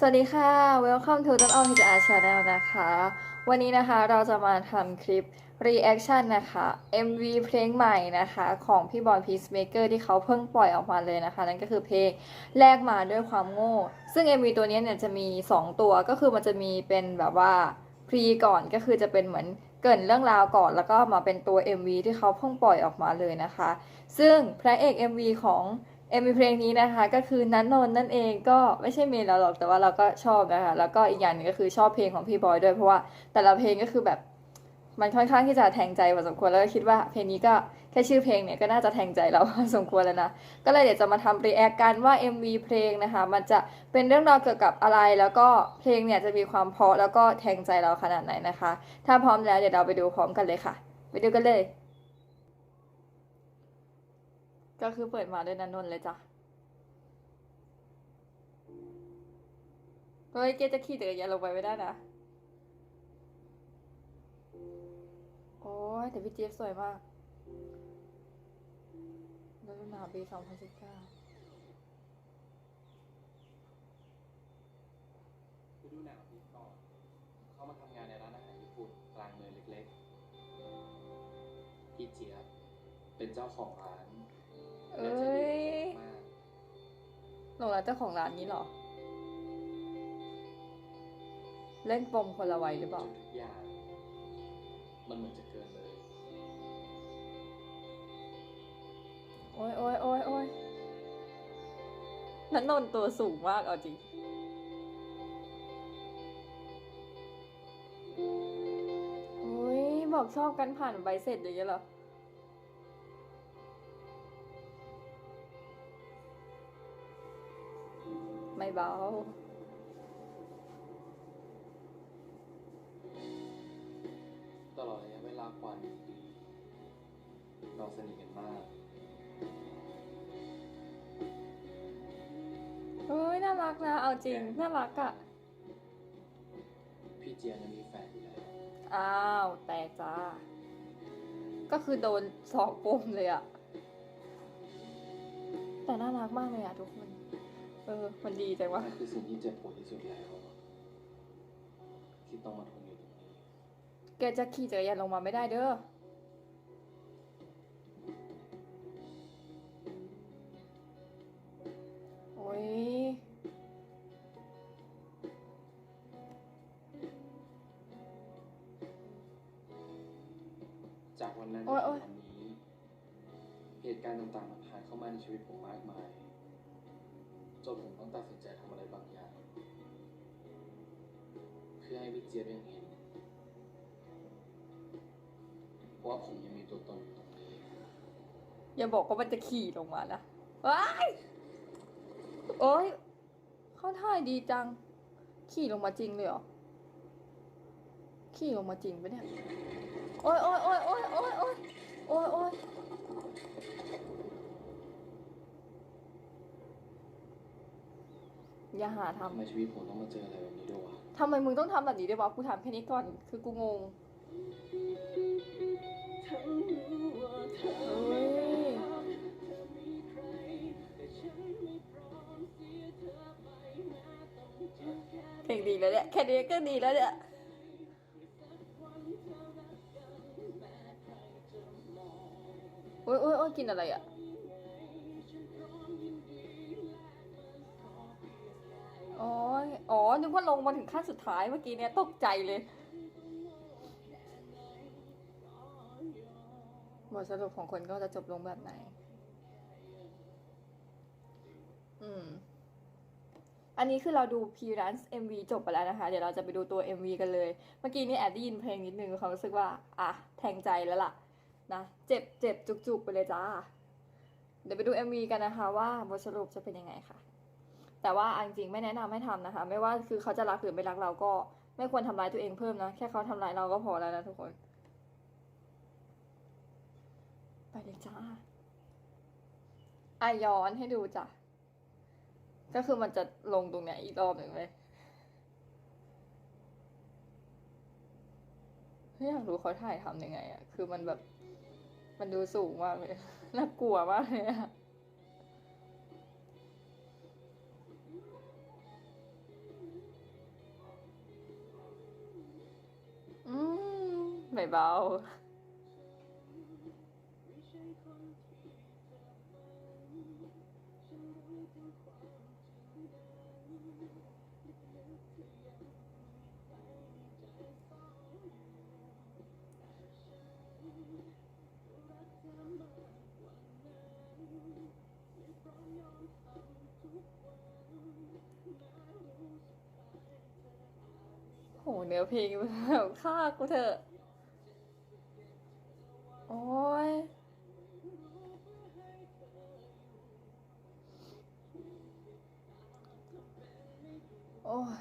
สวัสดีค่ะ Welcome to ต้นอ้อมพิจาร Channel นะคะ วันนี้นะคะเราจะมาทำคลิป reaction นะคะ MV เพลงใหม่นะคะ ของพี่บอย Peacemaker ที่เขาเพิ่งปล่อยออกมาเลยนะคะ นั่นก็คือเพลงแลกมาด้วยความโง่ ซึ่ง MV ตัวนี้เนี่ยจะมี 2 ตัวก็คือมันจะมีเป็นแบบว่าพรีก่อนก็คือจะเป็นเหมือนเกินเรื่องราวก่อนแล้วก็มาเป็นตัว MV ที่เขาเพิ่งปล่อยออกมาเลยนะคะ ซึ่งพระเอก MV ของ MV เพลงนี้นะคะ ก็คือนันนนท์นั่นเองก็ไม่ใช่เมนเราหรอกแต่ว่าเราก็ชอบนะคะ แล้วก็อีกอย่างหนึงก็คือชอบเพลงของพี่บอยด้วยเพราะว่าแต่ละเพลงก็คือแบบมันค่อนข้างที่จะแทงใจพอสมควรแล้วก็คิดว่าเพลงนี้ก็แค่ชื่อเพลงเนี่ยก็น่าจะแทงใจเราพอสมควรแล้วนะ ก็เลยเดี๋ยวจะมาทำรีแอคกันว่า MV เพลงนะคะ มันจะเป็นเรื่องราวเกี่ยวกับอะไร แล้วก็เพลงเนี่ยจะมีความเพาะแล้วก็แทงใจเราขนาดไหนนะคะ ถ้าพร้อมแล้วเดี๋ยวเราไปดูพร้อมกันเลยค่ะ ไปดูกันเลย ก็คือเปิดมาด้วยนันนนเลยจ้ะเฮ้ยเกจะขี่จักรยานลงไปไม่ได้นะ โอ้ยแต่พี่เจี๊ยบสวยมากฤดูหนาวปี2019ฤดูหนาวปีก่อนเข้ามาทำงานในร้านอาหารญี่ปุ่นกลางเมืองเล็กๆพี่เจี๊ยบเป็นเจ้าของร้าน เอ้ยมากหลงรักเจ้าของร้านนี้เหรอ เล่นปมคนละวัยหรือเปล่าจนทุกอย่างมันเหมือนจะเกินเลย โอ้ยโอ้ยโอ้ยโอ้ยนันนนท์ตัวสูงมากเอาจริงโอ้ยบอกชอบกันผ่านใบเสร็จอย่างเงี้ยเหรอ เบาตลอดระยะเวลากว่าหนึ่งปีเราสนิทกันมากเฮ้ยน่ารักนะ เอาจริง น่ารักอะพี่เจี๊ยบยังมีแฟนอยู่แล้วอ้าว แตกจ้า ก็คือโดนสองปมเลยอะแต่น่ารักมากเลยอะทุกคน เออ มันดีจังวะ นั่นคือสิ่งที่เจ็บปวดที่สุดแล้วที่ต้องมาทนอยู่ตรงนี้ แกจะขี่จักรยานลงมาไม่ได้เด้อ โอ้ย จากวันนั้นโอ๊ถึยงโอ๊ยวันนี้ เหตุการณ์ต่างๆมันผ่านเข้ามาในชีวิตผมมากมาย จนผมต้องตัดสินใจทำอะไรบางอย่าง เพื่อให้พี่เจี๊ยบยังเห็นว่าผมยังมีตัวตนอยู่ตรงนี้ อย่าบอกว่ามันจะขี่ลงมานะว้ายโอ้ยเข้าท่ายดีจัง ขี่ลงมาจริงเลยเหรอ ขี่ลงมาจริงปะเนี่ย โอ้ยโอ้ยโอ้ยโอ้ยโอ้ยโอ้ยโอ้ย อ้ยอย่าหาททำไมชีวิตผมต้องมาเจออะไรแบบนี้ด้วยวะำทำไมมึงต้องทำแบบนี้ด้วยวะกูถามแค่นี้ก่อน คือกูงงเฮ้ยเพลงดีแล้วเนี่ยแค่นี้ก็ดีแล้วเนี่ยโอ้ยโอ้ยโอ้ยกินอะไรอะ อ๋ออ๋อ นึกว่าลงมาถึงขั้นสุดท้ายเมื่อกี้เนี่ยตกใจเลย บทสรุปของคนก็จะจบลงแบบไหน อืม อันนี้คือเราดู p r a n c e MV จบไปแล้วนะคะ เดี๋ยวเราจะไปดูตัว MV กันเลย เมื่อกี้นี่แอบได้ยินเพลงนิดนึงควารู้สึกว่า อะ แทงใจแล้วล่ะ นะ เจ็บเจ็บจุกๆ ไปเลยจ้า เดี๋ยวไปดู MV กันนะคะว่าบทสรุปจะเป็นยังไงค่ะ แต่ว่าเอาจริงๆไม่แนะนำให้ทำนะคะ ไม่ว่าคือเขาจะรักหรือไม่รักเราก็ไม่ควรทำร้ายตัวเองเพิ่มนะ แค่เขาทำร้ายเราก็พอแล้วนะทุกคน ไปเลยจ้าอะย้อนให้ดูจ้ะ ก็คือมันจะลงตรงเนี้ยอีกรอบหนึ่งเลยอยากรู้เขาถ่ายทำยังไงอะคือมันแบบ มันดูสูงมากเลย น่ากลัวมากเลยอะ เบา โหเนื้อเพลงแบบฆ่ากูเถอะ โอ้ย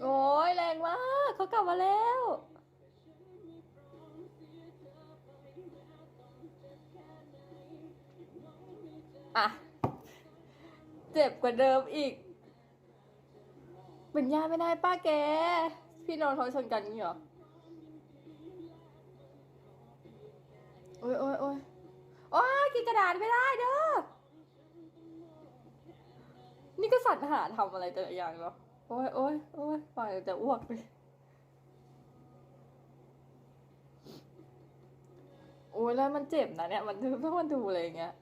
โอ้ยแรงมากเขากลับมาแล้ว อะ เจ็บกว่าเดิมอีกเป็นญาไม่ได้ป้าแก พี่นองท้องชนกันนี่เหรอ โอ้ยโอ้ยโอ้ย โอ้ยกินกระดาษไม่ได้เด้อ นี่ก็สัตว์หาทำอะไรแต่ละอย่างเนาะโอ้ยโอ้ยโอ้ยปล่อยแต่อ้วกเลยโอ้ยแล้วมันเจ็บนะเนี่ย มันดูเพื่อมันดูอะไรอย่างเงี้ย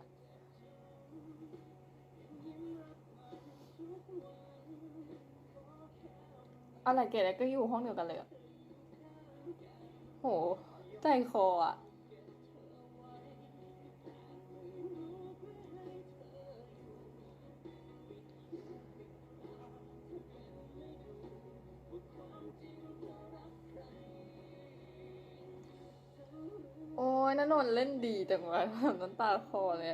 อะไรเกดก็อยู่ห้องเดียวกันเลยอะโหใจคออะ นนนเล่นดีจังวะน้ำตาคอเลย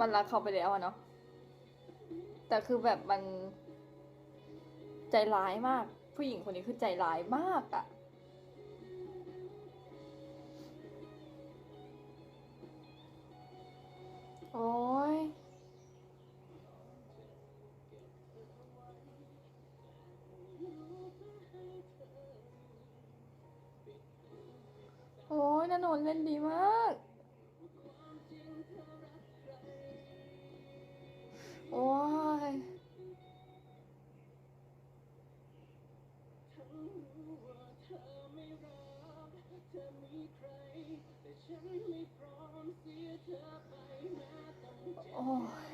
มันรักเขาไปแล้วอะเนาะแต่คือแบบมันใจร้ายมาก ผู้หญิงคนนี้คือใจร้ายมากอะโอ้ยโอ้ยนนนท์เล่นดีมาก โอ้ยโอ้ย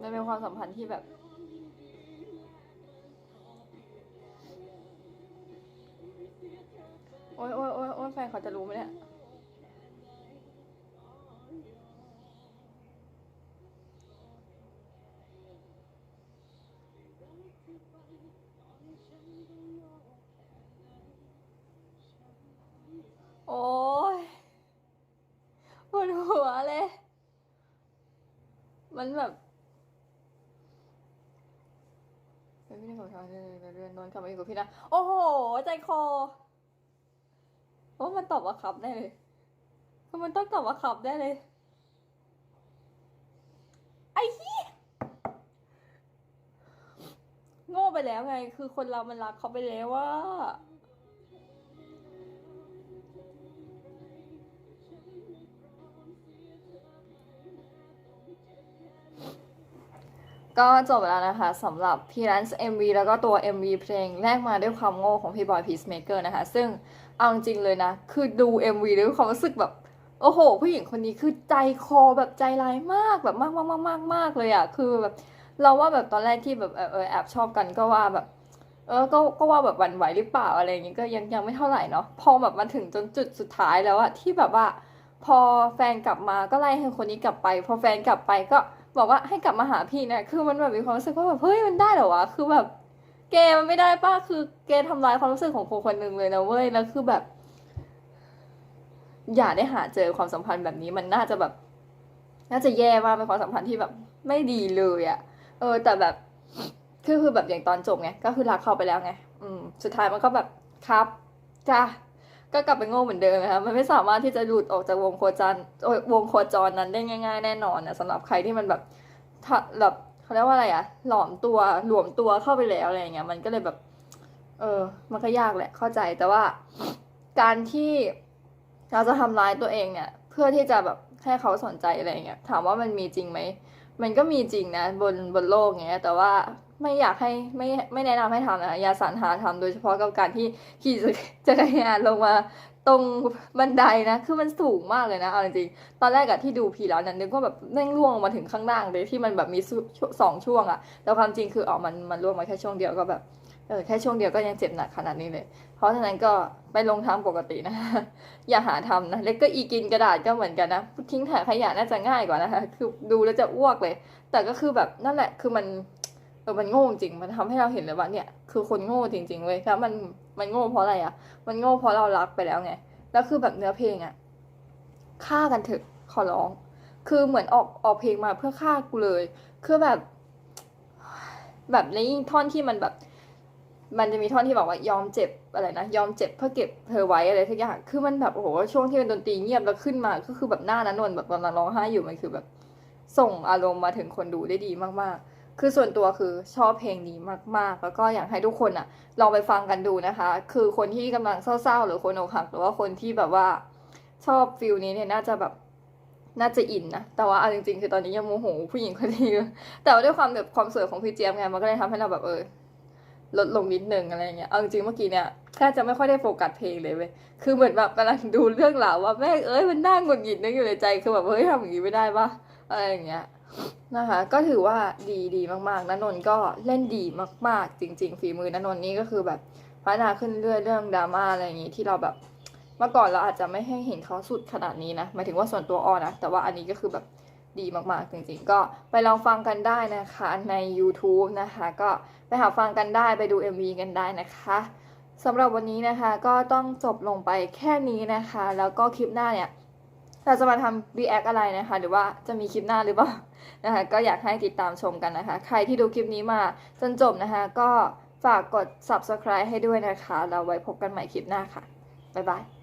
มันเป็นความสัมพันธ์ที่แบบ โอ๊ยโอ๊ยโอ๊ยโอ๊ยแฟนเขาจะรู้ไหมเนี่ย โอ๊ยปวดหัวเลย มันแบบเป็นพี่ในของชาวเรือนเรือนนอนกลับมาอยู่กับพี่นะ โอ้โห ใจคอ โอ้มันตอบว่าครับได้เลยคือมันต้องตอบว่าครับได้เลย ไอ้เหี้ยโง่ไปแล้วไง คือคนเรามันรักเขาไปแล้วว่าก็จบแล้วนะคะสำหรับพี่รันส์ MV แล้วก็ตัว MV เพลงแรกมาด้วยความโง่ของพี่บอยพีซเมเกอร์นะคะ ซึ่ง เอาจริงเลยนะ คือดู MV ด้วยความรู้สึกแบบ โอ้โห ผู้หญิงคนนี้คือใจคอแบบใจร้ายมากแบบมากมากมากมากมากเลยอะคือแบบ เราว่าแบบตอนแรกที่แบบเออเออแอบชอบกันก็ว่าแบบ เออก็ก็ว่าแบบหวั่นไหวหรือเปล่าอะไรอย่างงี้ก็ยังยังไม่เท่าไหร่เนาะพอแบบมาถึงจนจุดสุดท้ายแล้วอะที่แบบว่า พอแฟนกลับมาก็ไล่ให้คนนี้กลับไป พอแฟนกลับไปก็บอกว่าให้กลับมาหาพี่นะคือมันแบบมีความรู้สึกว่าแบบเฮ้ยมันได้เหรอวะคือแบบ เกย์มันไม่ได้ป้าคือเกย์ทำลายความรู้สึกของคนคนหนึ่งเลยนะเว้ยแล้วคือแบบ อย่าได้หาเจอความสัมพันธ์แบบนี้มันน่าจะแบบ น่าจะแย่มากเป็นความสัมพันธ์ที่แบบ ไม่ดีเลยอะเออ แต่แบบคือคือแบบอย่างตอนจบไงก็คือรักเขาไปแล้วไงอืม สุดท้ายมันก็แบบครับจ้าก็กลับไปโง่เหมือนเดิมนะคะมันไม่สามารถที่จะหลุดออกจากวงโคจรวงโคจรนั้นได้ง่าย ๆ แน่นอนนะสำหรับใครที่มันแบบถ้าแบบ เขาเรียกว่าอะไรอะหลอมตัวหลวมตัวเข้าไปแล้วอะไรอย่างเงี้ย มันก็เลยแบบ เออ มันก็ยากแหละเข้าใจแต่ว่า การที่เราจะทำร้ายตัวเองเนี่ย เพื่อที่จะแบบให้เขาสนใจอะไรเงี้ยถามว่ามันมีจริงไหมมันก็มีจริงนะ บนบนโลกเงี้ย แต่ว่าไม่อยากให้ไม่ไม่แนะนำให้ทำนะอย่าสรรหาทำโดยเฉพาะกับการที่ขี่จักรยานลงมา ตรงบันไดนะ คือมันสูงมากเลยนะ เอาจริงๆตอนแรกอะที่ดูพีแล้วเนี่ยนึกว่าแบบแม่งล่วงมาถึงข้างล่างเลยที่มันแบบมีสองช่วงอะแต่ความจริงคืออ๋อมันมันล่วงมาแค่ช่วงเดียวก็แบบเออแค่ช่วงเดียวก็ยังเจ็บหนักขนาดนี้เลย เพราะฉะนั้นก็ไปลงทางปกตินะ อย่าหาทำนะ แล้วก็อีกินกระดาษก็เหมือนกันนะ ทิ้งถังขยะน่าจะง่ายกว่านะคะ คือดูแล้วจะอ้วกเลย แต่ก็คือแบบนั่นแหละ คือมัน เออมันโง่จริงมันทำให้เราเห็นเลยว่าเนี่ยคือคนโง่จริงๆเว้ยแล้วมันมันโง่เพราะอะไรอะ มันโง่เพราะเรารักไปแล้วไงแล้วคือแบบเนื้อเพลงอะฆ่ากันเถอะขอร้อง คือเหมือนออกออกเพลงมาเพื่อฆ่ากูเลย คือแบบ แบบในยิ่งท่อนที่มันแบบ มันจะมีท่อนที่บอกว่ายอมเจ็บอะไรนะยอมเจ็บเพื่อเก็บเธอไว้อะไรทุกอย่างคือมันแบบโอ้โหช่วงที่เป็นดนตรีเงียบแล้วขึ้นมา ก็คือแบบหน้านั้นนนแบบกำลังร้องไห้อยู่มันคือแบบ ส่งอารมณ์มาถึงคนดูได้ดีมากๆ คือส่วนตัวคือชอบเพลงนี้มาก ๆ แล้วก็อยากให้ทุกคนอะลองไปฟังกันดูนะคะ คือคนที่กำลังเศร้าๆ หรือคนอกหัก หรือว่าคนที่แบบว่าชอบฟิลนี้เนี่ยน่าจะแบบน่าจะอินนะ แต่ว่าเอาจริงๆ คือตอนนี้ยังโมโหผู้หญิงคนนี้อยู่แต่ว่าด้วยความแบบความสวยของพี่เจี๊ยบไง มันก็เลยทำให้เราแบบเออลดลงนิดนึงอะไรอย่างเงี้ย เอาจริงๆเมื่อกี้เนี่ยแค่จะไม่ค่อยได้โฟกัสเพลงเลยเว้ย คือเหมือนแบบกำลังดูเรื่องราวว่าแม่เอ้ยมันน่าหงุดหงิดนึกอยู่ในใจ คือแบบเฮ้ยทำอย่างนี้ไม่ได้ปะอะไรอย่างเงี้ย นะคะ ก็ถือว่าดีดีมากๆนนนก็เล่นดีมาก ๆ จริง ๆ ฝีมือนนนนี่ก็คือแบบพัฒนาขึ้นเรื่อยเรื่องดราม่าอะไรอย่างงี้ที่เราแบบเมื่อก่อนเราอาจจะไม่ให้เห็นเขาสุดขนาดนี้นะหมายถึงว่าส่วนตัวอ้อนะแต่ว่าอันนี้ก็คือแบบดีมากๆ จริงๆ ก็ไปลองฟังกันได้นะคะใน YouTube นะคะ ก็ไปหาฟังกันได้ไปดู MV กันได้นะคะสำหรับวันนี้นะคะก็ต้องจบลงไปแค่นี้นะคะ แล้วก็คลิปหน้าเนี่ย เราจะมาทำ react อะไรนะคะ หรือว่าจะมีคลิปหน้าหรือเปล่านะคะ ก็อยากให้ติดตามชมกันนะคะ ใครที่ดูคลิปนี้มาจนจบนะคะ ก็ฝากกด subscribe ให้ด้วยนะคะ เราไว้พบกันใหม่คลิปหน้าค่ะ บ๊ายบาย